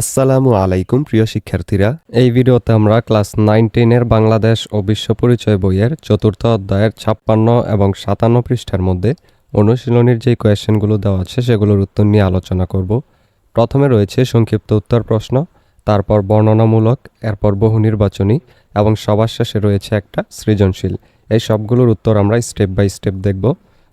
আসসালামু আলাইকুম, প্রিয় শিক্ষার্থীরা। এই ভিডিওতে আমরা ক্লাস নাইন টেনের বাংলাদেশ ও বিশ্ব পরিচয় বইয়ের চতুর্থ অধ্যায়ের ছাপ্পান্ন এবং সাতান্ন পৃষ্ঠার মধ্যে অনুশীলনীর যে কোয়েশ্চেনগুলো দেওয়া আছে, সেগুলোর উত্তর নিয়ে আলোচনা করব। প্রথমে রয়েছে সংক্ষিপ্ত উত্তর প্রশ্ন, তারপর বর্ণনামূলক, এরপর বহু নির্বাচনী এবং সবার শেষে রয়েছে একটা সৃজনশীল। এই সবগুলোর উত্তর আমরা স্টেপ বাই স্টেপ দেখব।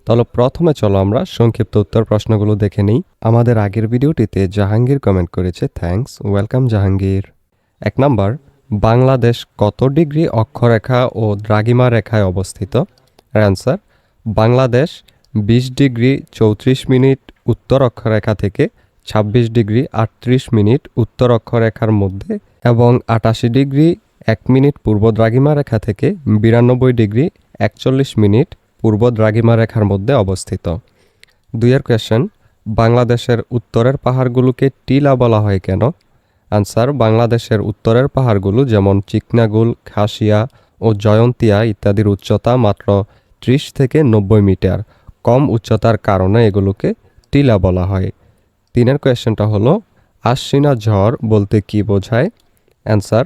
তাহলে প্রথমে চলো আমরা সংক্ষিপ্ত উত্তর প্রশ্নগুলো দেখে নিই। আমাদের আগের ভিডিওটিতে জাহাঙ্গীর কমেন্ট করেছে থ্যাঙ্কস ওয়েলকাম জাহাঙ্গীর। এক নাম্বার, বাংলাদেশ কত ডিগ্রি অক্ষরেখা ও দ্রাগিমা রেখায় অবস্থিত? অ্যান্সার বাংলাদেশ বিশ ডিগ্রি চৌত্রিশ মিনিট উত্তর অক্ষরেখা থেকে ছাব্বিশ ডিগ্রি আটত্রিশ মিনিট উত্তর অক্ষরেখার মধ্যে এবং আটাশি ডিগ্রি এক মিনিট পূর্ব দ্রাগিমা রেখা থেকে বিরানব্বই ডিগ্রি একচল্লিশ মিনিট পূর্ব দ্রাগিমা রেখার মধ্যে অবস্থিত। দুইয়ের কোয়েশ্চেন বাংলাদেশের উত্তরের পাহাড়গুলোকে টিলা বলা হয় কেন? আনসার বাংলাদেশের উত্তরের পাহাড়গুলো যেমন চিকনাগুল, খাসিয়া ও জয়ন্তিয়া ইত্যাদির উচ্চতা মাত্র ত্রিশ থেকে নব্বই মিটার। কম উচ্চতার কারণে এগুলোকে টিলা বলা হয়। তিনের কোয়েশ্চেনটা হলো, আশ্বিনা ঝড় বলতে কি বোঝায়? অ্যান্সার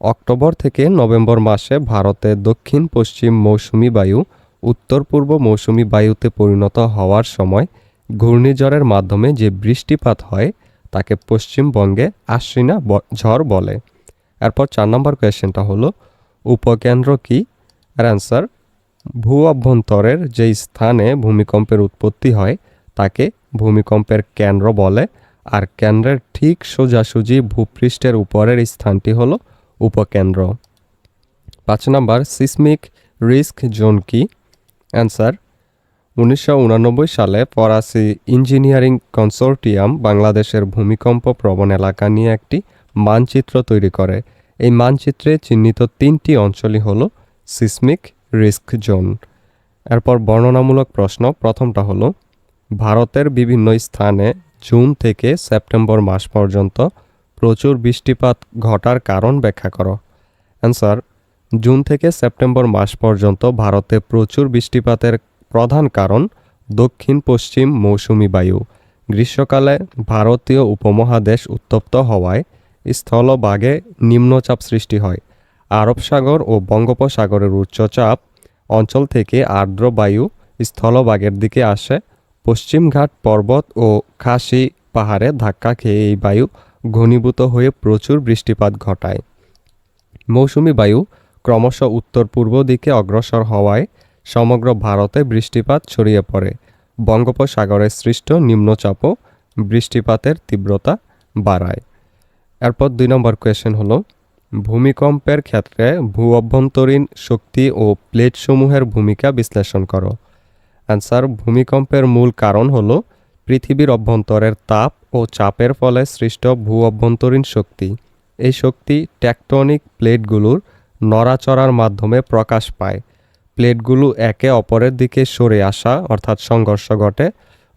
অক্টোবর থেকে নভেম্বর মাসে ভারতে দক্ষিণ পশ্চিম মৌসুমি বায়ু উত্তর পূর্ব মৌসুমি বায়ুতে পরিণত হওয়ার সময় ঘূর্ণিঝড়ের মাধ্যমে যে বৃষ্টিপাত হয়, তাকে পশ্চিমবঙ্গে আশ্বিনা ঝড় বলে। এরপর চার নম্বর কোয়েশ্চেনটা হলো, উপকেন্দ্র কি? এর অ্যান্সার, ভূ অভ্যন্তরের যে স্থানে ভূমিকম্পের উৎপত্তি হয়, তাকে ভূমিকম্পের কেন্দ্র বলে। আর কেন্দ্রের ঠিক সোজাসুজি ভূপৃষ্ঠের উপরের স্থানটি হলো উপকেন্দ্র। পাঁচ নম্বর, সিসমিক রিস্ক জোন কি? অ্যান্সার উনিশশো সালে ফরাসি ইঞ্জিনিয়ারিং কনসোর্টিয়াম বাংলাদেশের ভূমিকম্প প্রবণ এলাকা নিয়ে একটি মানচিত্র তৈরি করে। এই মানচিত্রে চিহ্নিত তিনটি অঞ্চলই হল সিসমিক রিস্ক জোন। এরপর বর্ণনামূলক প্রশ্ন, প্রথমটা হলো, ভারতের বিভিন্ন স্থানে জুন থেকে সেপ্টেম্বর মাস পর্যন্ত প্রচুর বৃষ্টিপাত ঘটার কারণ ব্যাখ্যা করো। অ্যান্সার জুন থেকে সেপ্টেম্বর মাস পর্যন্ত ভারতে প্রচুর বৃষ্টিপাতের প্রধান কারণ দক্ষিণ পশ্চিম মৌসুমি বায়ু। গ্রীষ্মকালে ভারতীয় উপমহাদেশ উত্তপ্ত হওয়ায় স্থলভাগে নিম্নচাপ সৃষ্টি হয়। আরব সাগর ও বঙ্গোপসাগরের উচ্চচাপ অঞ্চল থেকে আর্দ্র বায়ু স্থলভাগের দিকে আসে। পশ্চিমঘাট পর্বত ও খাসি পাহাড়ে ধাক্কা খেয়ে এই বায়ু ঘনীভূত হয়ে প্রচুর বৃষ্টিপাত ঘটায়। মৌসুমি বায়ু ক্রমশ উত্তর পূর্ব দিকে অগ্রসর হওয়ায় সমগ্র ভারতে বৃষ্টিপাত ছড়িয়ে পড়ে। বঙ্গোপসাগরে সৃষ্ট নিম্নচাপও বৃষ্টিপাতের তীব্রতা বাড়ায়। এরপর দুই নম্বর কোয়েশ্চেন হলো, ভূমিকম্পের ক্ষেত্রে ভূ অভ্যন্তরীণ শক্তি ও প্লেটসমূহের ভূমিকা বিশ্লেষণ করো। অ্যান্সার, ভূমিকম্পের মূল কারণ হল পৃথিবীর অভ্যন্তরের তাপ ও চাপের ফলে সৃষ্ট ভূ অভ্যন্তরীণ শক্তি। এই শক্তি টেকটনিক প্লেটগুলোর নড়াচড়ার মাধ্যমে প্রকাশ পায়। প্লেটগুলো একে অপরের দিকে সরে আসা, অর্থাৎ সংঘর্ষ ঘটে,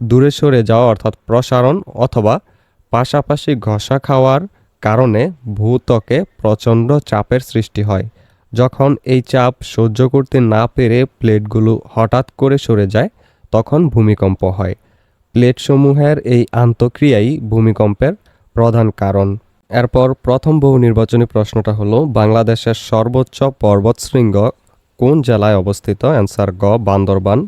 দূরে সরে যাওয়া, অর্থাৎ প্রসারণ অথবা পাশাপাশি ঘষা খাওয়ার কারণে ভূত্বকে প্রচণ্ড চাপের সৃষ্টি হয়। যখন এই চাপ সহ্য করতে না পেরে প্লেটগুলো হঠাৎ করে সরে যায়, তখন ভূমিকম্প হয়। প্লেটসমূহের এই আন্তঃক্রিয়াই ভূমিকম্পের প্রধান কারণ। এরপর প্রথম বহু নির্বাচনী প্রশ্নটা হলো, বাংলাদেশের সর্বোচ্চ পর্বতশৃঙ্গ কোন জেলায় অবস্থিত? অ্যান্সার গ, বান্দরবান।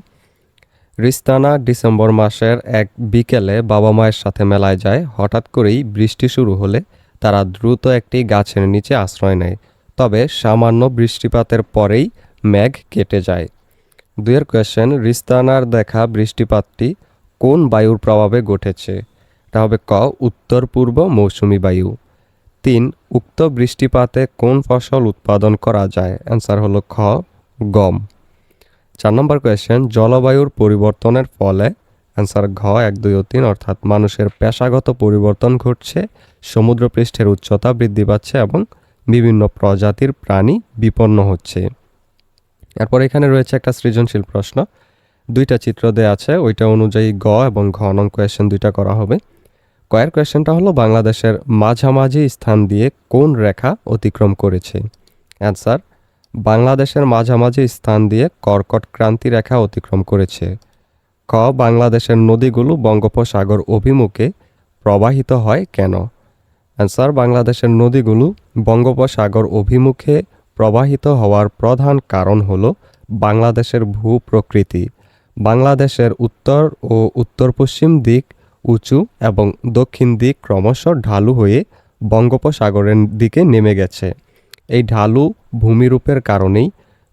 রিস্তানা ডিসেম্বর মাসের এক বিকেলে বাবা মায়ের সাথে মেলায় যায়, হঠাৎ করেই বৃষ্টি শুরু হলে তারা দ্রুত একটি গাছের নিচে আশ্রয় নেয়। তবে সামান্য বৃষ্টিপাতের পরেই মেঘ কেটে যায়। দুয়ের কোয়েশ্চেন রিস্তানার দেখা বৃষ্টিপাতটি কোন বায়ুর প্রভাবে ঘটেছে? এটা হবে ক উত্তর পূর্ব মৌসুমি বায়ু। তিন, উক্ত বৃষ্টিপাতে কোন ফসল উৎপাদন করা যায়? অ্যান্সার হলো খ, গম। চার নম্বর কোয়েশ্চেন জলবায়ুর পরিবর্তনের ফলে অ্যান্সার ঘ, এক, দুই ও তিন, অর্থাৎ মানুষের পেশাগত পরিবর্তন ঘটছে, সমুদ্রপৃষ্ঠের উচ্চতা বৃদ্ধি পাচ্ছে এবং বিভিন্ন প্রজাতির প্রাণী বিপন্ন হচ্ছে। এরপর এখানে রয়েছে একটা সৃজনশীল প্রশ্ন। দুইটা চিত্র দেওয়া আছে, ওইটা অনুযায়ী গ এবং ঘ নং কোয়েশ্চেন দুইটা করা হবে। কয়ের কোয়েশ্চেনটা হলো, বাংলাদেশের মাঝামাঝি স্থান দিয়ে কোন রেখা অতিক্রম করেছে? অ্যান্সার, বাংলাদেশের মাঝামাঝি স্থান দিয়ে কর্কট ক্রান্তি রেখা অতিক্রম করেছে। ক, বাংলাদেশের নদীগুলো বঙ্গোপসাগর অভিমুখে প্রবাহিত হয় কেন? অ্যান্সার, বাংলাদেশের নদীগুলো বঙ্গোপসাগর অভিমুখে প্রবাহিত হওয়ার প্রধান কারণ হল বাংলাদেশের ভূ প্রকৃতি বাংলাদেশের উত্তর ও উত্তর পশ্চিম দিক উঁচু এবং দক্ষিণ দিক ক্রমশ ঢালু হয়ে বঙ্গোপসাগরের দিকে নেমে গেছে। এই ঢালু ভূমিরূপের কারণেই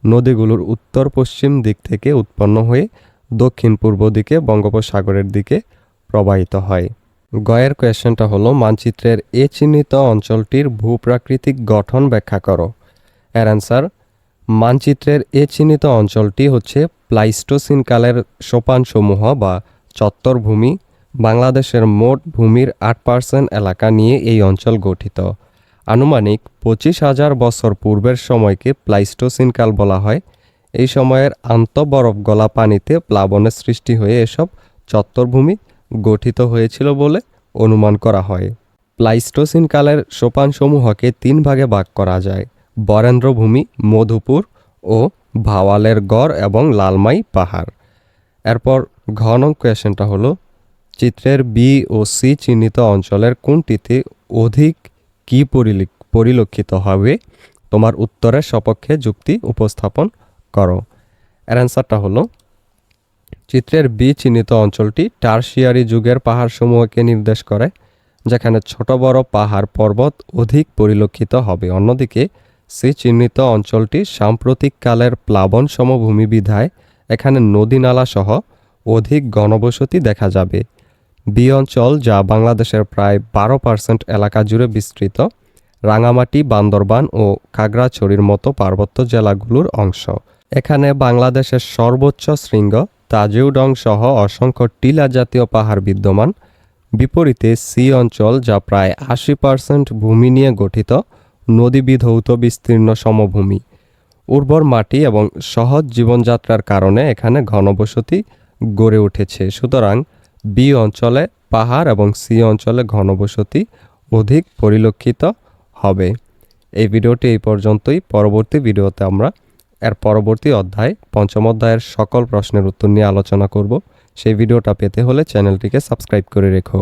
নদীগুলোর উত্তর পশ্চিম দিক থেকে উৎপন্ন হয়ে দক্ষিণ পূর্ব দিকে বঙ্গোপসাগরের দিকে প্রবাহিত হয়। গয়ের কোয়েশ্চেনটা হলো, মানচিত্রের এ চিহ্নিত অঞ্চলটির ভূপ্রাকৃতিক গঠন ব্যাখ্যা করো। এর অ্যান্সার মানচিত্রের এ চিহ্নিত অঞ্চলটি হচ্ছে প্লাইস্টোসিন কালের সোপানসমূহ বা চত্বরভূমি বাংলাদেশের মোট ভূমির আট পার্সেন্ট এলাকা নিয়ে এই অঞ্চল গঠিত। আনুমানিক পঁচিশ হাজার বছর পূর্বের সময়কে প্লাইস্টোসিনকাল বলা হয়। এই সময়ের আন্তঃবরফ গলা পানিতে প্লাবনের সৃষ্টি হয়ে এসব চত্বরভূমি গঠিত হয়েছিল বলে অনুমান করা হয়। প্লাইস্টোসিনকালের সোপানসমূহকে তিন ভাগে ভাগ করা যায়। বরেন্দ্রভূমি, মধুপুর ও ভাওয়ালের গড় এবং লালমাই পাহাড়। এরপর ঘন কোয়েশনটা হলো চিত্রের বি ও সি চিহ্নিত অঞ্চলের কোনটিতে অধিক কি পরিলিক- পরিলক্ষিত হবে? তোমার উত্তরের সপক্ষে যুক্তি উপস্থাপন করো। এর অ্যান্সারটা হলো, চিত্রের বি চিহ্নিত অঞ্চলটি টার্সিয়ারি যুগের পাহাড়সমূহকে নির্দেশ করে, যেখানে ছোট বড় পাহাড় পর্বত অধিক পরিলক্ষিত হবে। অন্যদিকে সি চিহ্নিত অঞ্চলটি সাম্প্রতিক কালের প্লাবন সমভূমি বিধায় এখানে নদী নালা সহ অধিক ঘনবসতি দেখা যাবে। বি অঞ্চল, যা বাংলাদেশের প্রায় বারো পার্সেন্ট এলাকা জুড়ে বিস্তৃত, রাঙামাটি, বান্দরবান ও খাগড়াছড়ির মতো পার্বত্য জেলাগুলোর অংশ। এখানে বাংলাদেশের সর্বোচ্চ শৃঙ্গ, তাজেউডং সহ অসংখ্য টিলা জাতীয় পাহাড় বিদ্যমান। বিপরীতে সি অঞ্চল, যা প্রায় আশি পার্সেন্ট ভূমি নিয়ে গঠিত, নদীবিধৌত বিস্তীর্ণ সমভূমি। উর্বর মাটি এবং সহজ জীবনযাত্রার কারণে এখানে ঘনবসতি গড়ে উঠেছে। সুতরাং বি অঞ্চলে পাহাড় এবং সি অঞ্চলে ঘনবসতি অধিক পরিলক্ষিত হবে। এই ভিডিওটি এই পর্যন্তই। পরবর্তী ভিডিওতে আমরা এর পরবর্তী অধ্যায়, পঞ্চম অধ্যায়ের সকল প্রশ্নের উত্তর নিয়ে আলোচনা করব। সেই ভিডিওটা পেতে হলে চ্যানেলটিকে সাবস্ক্রাইব করে রেখো।